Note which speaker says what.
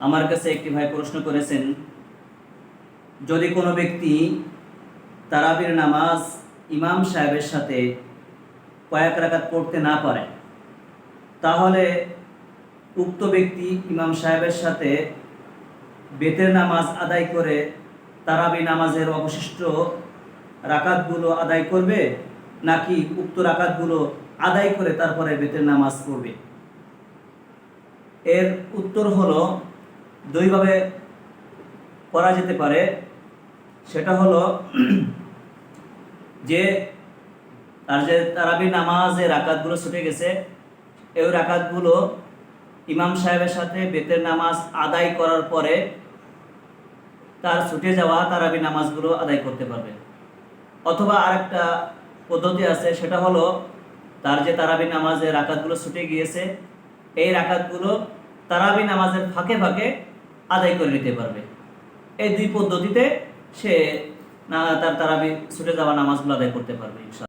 Speaker 1: আমার কাছে একটি ভাই প্রশ্ন করেছেন, যদি কোনো ব্যক্তি তারাবির নামাজ ইমাম সাহেবের সাথে কয়েক রাকাত পড়তে না পারে, তাহলে উক্ত ব্যক্তি ইমাম সাহেবের সাথে বেতের নামাজ আদায় করে তারাবি নামাজের অবশিষ্ট রাকাতগুলো আদায় করবে, নাকি উক্ত রাকাতগুলো আদায় করে তারপরে বেতের নামাজ পড়বে? এর উত্তর হলো দুইভাবে করা যেতে পারে। সেটা হলো যে তার যে তারাবি নামাজে রাকাতগুলো ছুটে গেছে, এই রাকাতগুলো ইমাম সাহেবের সাথে বেতের নামাজ আদায় করার পরে তার ছুটে যাওয়া তারাবি নামাজগুলো আদায় করতে পারবে। অথবা আরেকটা পদ্ধতি আছে, সেটা হলো তার যে তারাবি নামাজে রাকাতগুলো ছুটে গিয়েছে, এই রাকাতগুলো তারাবি নামাজের ফাঁকে ফাঁকে আদায় করে নিতে পারবে। এই দুই পদ্ধতিতে সে তার তারাবি ছুটে যাওয়া নামাজগুলো আদায় করতে পারবে, ইনশাআল্লাহ।